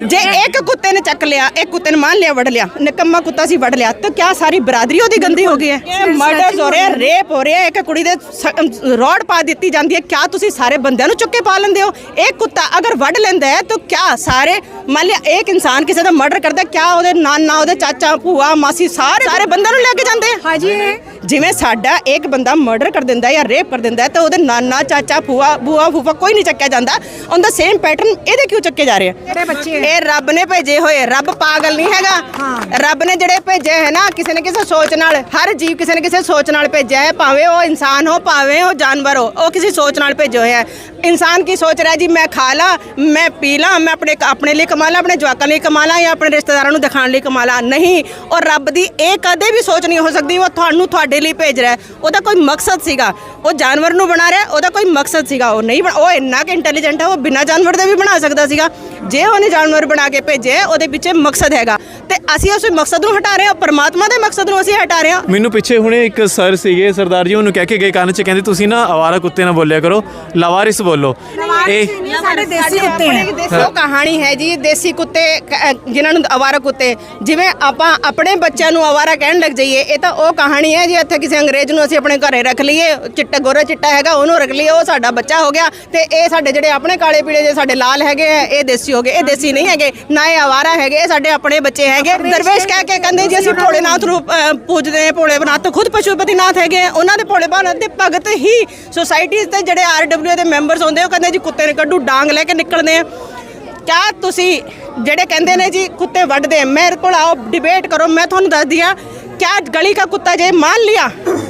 ਜੇ ਇੱਕ ਕੁੱਤੇ ਨੇ ਚੱਕ ਲਿਆ ਇੱਕ ਕੁੱਤੇ ਨੇ ਮੰਨ ਲਿਆ ਵੜ ਲਿਆ ਨਿਕੰਮਾ ਕੁੱਤਾ ਸੀ ਵੜ ਲਿਆ ਤਾਂ ਕਿਆ ਸਾਰੀ ਬਰਾਦਰੀ ਉਹਦੀ ਗੰਦੀ ਹੋ ਗਈ ਹੈ? ਮਰਡਰਸ ਹੋ ਰਿਹਾ ਰੇਪ ਹੋ ਰਿਹਾ ਇੱਕ ਕੁੜੀ ਦੇ ਰੋਡ ਪਾ ਦਿੱਤੀ ਜਾਂਦੀ ਹੈ ਕਿਆ ਤੁਸੀਂ ਸਾਰੇ ਬੰਦਿਆਂ ਨੂੰ ਚੁੱਕ ਪਾ ਲੈਂਦੇ ਹੋ? ਇੱਕ ਕੁੱਤਾ ਅਗਰ ਵੱਢ ਲੈਂਦਾ ਹੈ ਤਾਂ ਕਿਆ ਸਾਰੇ ਮੰਨ ਲਿਆ ਇੱਕ ਇਨਸਾਨ ਕਿਸੇ ਦਾ ਮਰਡਰ ਕਰਦਾ ਕਿਆ ਉਹਦੇ ਨਾਨਾ ਉਹਦੇ ਚਾਚਾ ਭੂਆ ਮਾਸੀ ਸਾਰੇ ਸਾਰੇ ਬੰਦਿਆਂ ਨੂੰ ਲੈ ਕੇ ਜਾਂਦੇ ਹਾਜੀ। ਜਿਵੇਂ ਸਾਡਾ ਇੱਕ ਬੰਦਾ ਮਰਡਰ ਕਰ ਦਿੰਦਾ ਹੈ ਜਾਂ ਰੇਪ ਕਰ ਦਿੰਦਾ ਹੈ ਤਾਂ ਉਹਦੇ ਨਾਨਾ ਚਾਚਾ ਭੂਆ ਬੂਆ ਫੂਫਾ ਕੋਈ ਨਹੀਂ ਚੱਕਿਆ ਜਾਂਦਾ। ਔਨ ਦਾ ਸੇਮ ਪੈਟਰਨ ਇਹਦੇ ਕਿਉਂ ਚੱਕੇ ਜਾ ਰਹੇ ਆ? ਇਹ ਰੱਬ ਨੇ ਭੇਜੇ ਹੋਏ ਰੱਬ ਪਾਗਲ ਨਹੀਂ ਹੈਗਾ। ਰੱਬ ਨੇ ਜਿਹੜੇ ਭੇਜੇ ਹੈ ਨਾ ਕਿਸੇ ਨੇ ਕਿਸੇ ਸੋਚ ਨਾਲ ਹਰ ਜੀਵ ਕਿਸੇ ਨੇ ਕਿਸੇ ਸੋਚ ਨਾਲ ਭੇਜਿਆ ਹੈ ਭਾਵੇਂ ਉਹ ਇਨਸਾਨ ਹੋ ਭਾਵੇਂ ਉਹ ਜਾਨਵਰ ਹੋ ਉਹ ਕਿਸੇ ਸੋਚ ਨਾਲ ਭੇਜੇ ਹੋਏ ਹੈ ਇਨਸਾਨ ਕੀ ਸੋਚ ਰਿਹਾ ਜੀ, ਮੈਂ ਖਾ ਲਾਂ, ਮੈਂ ਪੀ ਲਾਂ, ਮੈਂ ਆਪਣੇ ਆਪਣੇ ਲਈ ਕਮਾ ਲਾਂ, ਆਪਣੇ ਜਵਾਕਾਂ ਲਈ ਕਮਾ ਲਾ ਜਾਂ ਆਪਣੇ ਰਿਸ਼ਤੇਦਾਰਾਂ ਨੂੰ ਦਿਖਾਉਣ ਲਈ ਕਮਾ ਲਾ। ਨਹੀਂ, ਔਰ ਰੱਬ ਦੀ ਇਹ ਕਦੇ ਵੀ ਸੋਚ ਨਹੀਂ ਹੋ ਸਕਦੀ, ਉਹ ਤੁਹਾਨੂੰ ਤੁਹਾਡੇ ਲਈ ਭੇਜ ਰਿਹਾ ਉਹਦਾ ਕੋਈ ਮਕਸਦ ਸੀਗਾ, ਉਹ ਜਾਨਵਰ ਨੂੰ ਬਣਾ ਰਿਹਾ, ਉਹਦਾ ਕੋਈ ਮਕਸਦ ਸੀਗਾ, ਉਹ ਨਹੀਂ ਉਹ ਇੰਨਾ ਕਿ ਇੰਟੈਲੀਜੈਂਟ ਹੈ, ਉਹ ਬਿਨਾਂ ਜਾਨਵਰ ਦੇ ਵੀ ਬਣਾ ਸਕਦਾ ਸੀਗਾ। ਜੇ ਉਹਨੇ ਜਾਨਵਰ ਬਣਾ ਕੇ ਭੇਜੇ ਉਹਦੇ ਪਿੱਛੇ ਮਕਸਦ ਹੈਗਾ। ਤੇ ਅਸੀਂ ਉਸ ਮਕਸਦ ਨੂੰ ਹਟਾ ਰਹੇ ਹਾਂ, ਪਰਮਾਤਮਾ ਦੇ ਮਕਸਦ ਨੂੰ ਅਸੀਂ ਹਟਾ ਰਹੇ ਹਾਂ। ਮੈਨੂੰ ਪਿੱਛੇ ਹੁਣੇ ਇੱਕ ਸਰ ਸੀਗੇ, ਸਰਦਾਰ ਜੀ, ਉਹਨੂੰ ਕਹਿ ਕੇ ਗਏ ਕੰਨ 'ਚ, ਕਹਿੰਦੇ ਤੁਸੀਂ ਨਾ ਆਵਾਰਾ ਕੁੱਤੇ ਨਾ ਬੋਲਿਆ ਕਰੋ। ਲਵਾਰਿਸ ਬੋਲੋ। ਇਹ ਸਾਡੇ ਦੇਸੀ ਕੁੱਤੇ ਹੈ। ਦੇਸੋ ਕਹਾਣੀ ਹੈ ਜੀ ਦੇਸੀ ਕੁੱਤੇ ਜਿਨ੍ਹਾਂ ਨੂੰ ਆਵਾਰਾ ਕੁੱਤੇ। ਜਿਵੇਂ ਆਪਾਂ ਆਪਣੇ ਬੱਚਿਆਂ ਨੂੰ ਆਵਾਰਾ ਕਹਿਣ ਲੱਗ ਜਾਈਏ ਇਹ ਤਾਂ ਉਹ ਕਹਾਣੀ ਹੈ ਜੀ ਇੱਥੇ ਕਿਸੇ ਅੰਗਰੇਜ਼ ਨੂੰ ਅਸੀਂ ਆਪਣੇ ਘਰੇ ਰੱਖ ਲਈਏ ਚਿੱਟਾ ਗੋਰਾ ਚਿੱਟਾ ਹੈਗਾ ਉਹਨੂੰ ਰੱਖ ਲਈਏ ਉਹ ਸਾਡਾ ਬੱਚਾ ਹੋ ਗਿਆ ਤੇ ਇਹ ਸਾਡੇ ਜਿਹੜੇ ਆਪਣੇ ਕਾਲੇ ਪੀਲੇ ਜੇ ਸਾਡੇ ਲਾਲ ਹੈਗੇ ਆ ਇਹ ਦੇਸੀ ਹੋ ਗਏ ਇਹ ਦੇਸੀ ਨਹੀਂ ਹੈਗੇ ਨਾ ਇਹ ਆਵਾਰਾ ਹੈਗੇ ਇਹ ਸਾਡੇ ਆਪਣੇ ਬੱਚੇ ਹੈਗੇ। ਦਰਵੇਸ਼ ਕਹਿ ਕੇ ਕਹਿੰਦੇ ਜੀ ਅਸੀਂ ਭੋਲੇਨਾਥ ਨੂੰ ਅ, ਪੂਜਦੇ ਹਾਂ ਭੋਲੇਨਾਥ ਤਾਂ ਖੁਦ ਪਸ਼ੂਪਤੀਨਾਥ ਹੈਗੇ ਆ, ਉਹਨਾਂ ਦੇ ਭੋਲੇਨਾਥ ਦੇ ਭਗਤ ਹੀ ਸੁਸਾਇਟੀਜ਼ ਤੇ ਜਿਹੜੇ ਆਰਡਬਲਯੂ ਦੇ ਮੈਂਬਰਸ ਹੁੰਦੇ ਆ, ਕਹਿੰਦੇ ਜੀ ਕੁੱਤੇ ਨੇ ਕੱਢੂ ਡਾਂਗ ਲੈ ਕੇ ਨਿਕਲਦੇ ਆ। ਕਿਆ ਤੁਸੀਂ ਜਿਹੜੇ ਕਹਿੰਦੇ ਨੇ ਜੀ ਕੁੱਤੇ ਵੱਢਦੇ ਮੇਰੇ ਕੋਲ ਆਓ ਡਿਬੇਟ ਕਰੋ ਮੈਂ ਤੁਹਾਨੂੰ ਦੱਸਦੀ ਆ ਕਿਆ ਗਲੀ ਦਾ ਕੁੱਤਾ ਜੇ ਮੰਨ ਲਿਆ।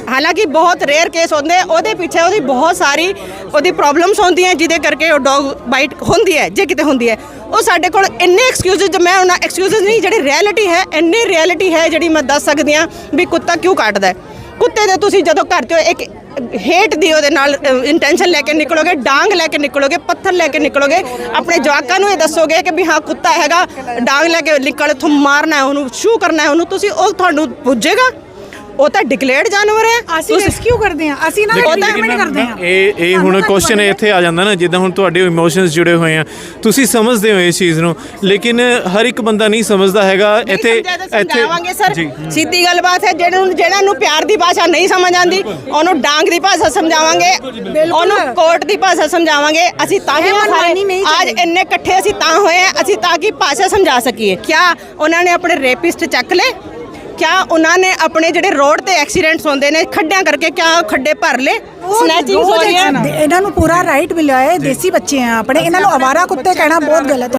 ਹਾਲਾਂਕਿ ਬਹੁਤ ਰੇਅਰ ਕੇਸ ਹੁੰਦੇ ਉਹਦੇ ਪਿੱਛੇ ਉਹਦੀ ਬਹੁਤ ਸਾਰੀ ਉਹਦੀ ਪ੍ਰੋਬਲਮਸ ਹੁੰਦੀਆਂ ਜਿਹਦੇ ਕਰਕੇ ਉਹ ਡੌਗ ਬਾਈਟ ਹੁੰਦੀ ਹੈ ਜੇ ਕਿਤੇ ਹੁੰਦੀ ਹੈ। ਉਹ ਸਾਡੇ ਕੋਲ ਇੰਨੇ ਐਕਸਕਿਊਜ਼ਸ ਮੈਂ ਉਹਨਾਂ ਐਕਸਕਿਊਜ਼ਸ ਨਹੀਂ ਜਿਹੜੀ ਰਿਐਲਿਟੀ ਹੈ ਇੰਨੀ ਰਿਐਲਿਟੀ ਹੈ ਜਿਹੜੀ ਮੈਂ ਦੱਸ ਸਕਦੀ ਆ ਵੀ ਕੁੱਤਾ ਕਿਉਂ ਕੱਟਦਾ ਕੁੱਤੇ ਦੇ ਤੁਸੀਂ ਜਦੋਂ ਘਰ ਚੋਂ ਇੱਕ ਹੇਟ ਦੀ ਉਹਦੇ ਨਾਲ ਇੰਟੈਂਸ਼ਨ ਲੈ ਕੇ ਨਿਕਲੋਗੇ, ਡਾਂਗ ਲੈ ਕੇ ਨਿਕਲੋਗੇ, ਪੱਥਰ ਲੈ ਕੇ ਨਿਕਲੋਗੇ, ਆਪਣੇ ਜਵਾਕਾਂ ਨੂੰ ਇਹ ਦੱਸੋਗੇ ਕਿ ਵੀ ਹਾਂ, ਕੁੱਤਾ ਹੈਗਾ, ਡਾਂਗ ਲੈ ਕੇ ਨਿਕਲ, ਇੱਥੋਂ ਮਾਰਨਾ ਹੈ ਉਹਨੂੰ ਸ਼ੂ ਕਰਨਾ ਹੈ ਉਹਨੂੰ, ਤੁਸੀਂ ਉਹ ਤੁਹਾਨੂੰ ਪੁੱਜੇਗਾ? ਉਹ ਤਾਂ ਡਿਕਲੇਅਰਡ ਜਾਨਵਰ ਹੈ। ਅਸੀਂ ਰੈਸਕਿਊ ਕਰਦੇ ਹਾਂ। ਅਸੀਂ ਨਾ ਕਰਦੇ ਹਾਂ। ਇਹ ਇਹ ਹੁਣ ਕੁਐਸਚਨ ਇੱਥੇ ਆ ਜਾਂਦਾ ਨਾ ਜਿੱਦਾਂ ਹੁਣ ਤੁਹਾਡੇ ਇਮੋਸ਼ਨਸ ਜੁੜੇ ਹੋਏ ਆ। ਤੁਸੀਂ ਸਮਝਦੇ ਹੋ ਇਸ ਚੀਜ਼ ਨੂੰ ਲੇਕਿਨ ਹਰ ਇੱਕ ਬੰਦਾ ਨਹੀਂ ਸਮਝਦਾ ਹੈਗਾ। ਇੱਥੇ ਸਮਝਾਵਾਂਗੇ ਸਰ। ਜੀ। ਸਿੱਧੀ ਗੱਲਬਾਤ ਹੈ ਜਿਹਨਾਂ ਨੂੰ ਜਿਹਨਾਂ ਨੂੰ ਪਿਆਰ ਦੀ ਭਾਸ਼ਾ ਨਹੀਂ ਸਮਝ ਆਂਦੀ ਉਹਨੂੰ ਡਾਂਗ ਦੀ ਭਾਸ਼ਾ ਸਮਝਾਵਾਂਗੇ। ਉਹਨੂੰ ਕੋਰਟ ਦੀ ਭਾਸ਼ਾ ਸਮਝਾਵਾਂਗੇ। ਅਸੀਂ ਤਾਂ ਹੀ ਸਾਰੇ ਅੱਜ। ਇੰਨੇ ਇਕੱਠੇ ਅਸੀਂ ਤਾਂ ਹੋਏ ਆ ਅਸੀਂ ਤਾਂ ਕਿ ਭਾਸ਼ਾ ਸਮਝਾ ਸਕੀਏ। ਕਿਆ ਉਹਨਾਂ ਨੇ ਆਪਣੇ ਰੇਪਿਸਟ ਚੱਕ ਲਏ? ਕਿਆ ਉਹਨਾਂ ਨੇ ਆਪਣੇ ਜਿਹੜੇ ਰੋਡ ਤੇ ਐਕਸੀਡੈਂਟਸ ਹੁੰਦੇ ਨੇ ਖੱਡਿਆਂ ਕਰਕੇ ਕਿਆ ਖੱਡੇ ਭਰ ਲਏ? ਸਨੈਚਿੰਗ ਹੋ ਰਹੀ ਹੈ ਇਹਨਾਂ ਨੂੰ ਪੂਰਾ ਰਾਈਟ ਮਿਲਿਆ ਹੈ ਦੇਸੀ ਬੱਚੇ ਆ ਆਪਣੇ। ਇਹਨਾਂ ਨੂੰ ਅਵਾਰਾ ਕੁੱਤੇ ਕਹਿਣਾ ਬਹੁਤ ਗਲਤ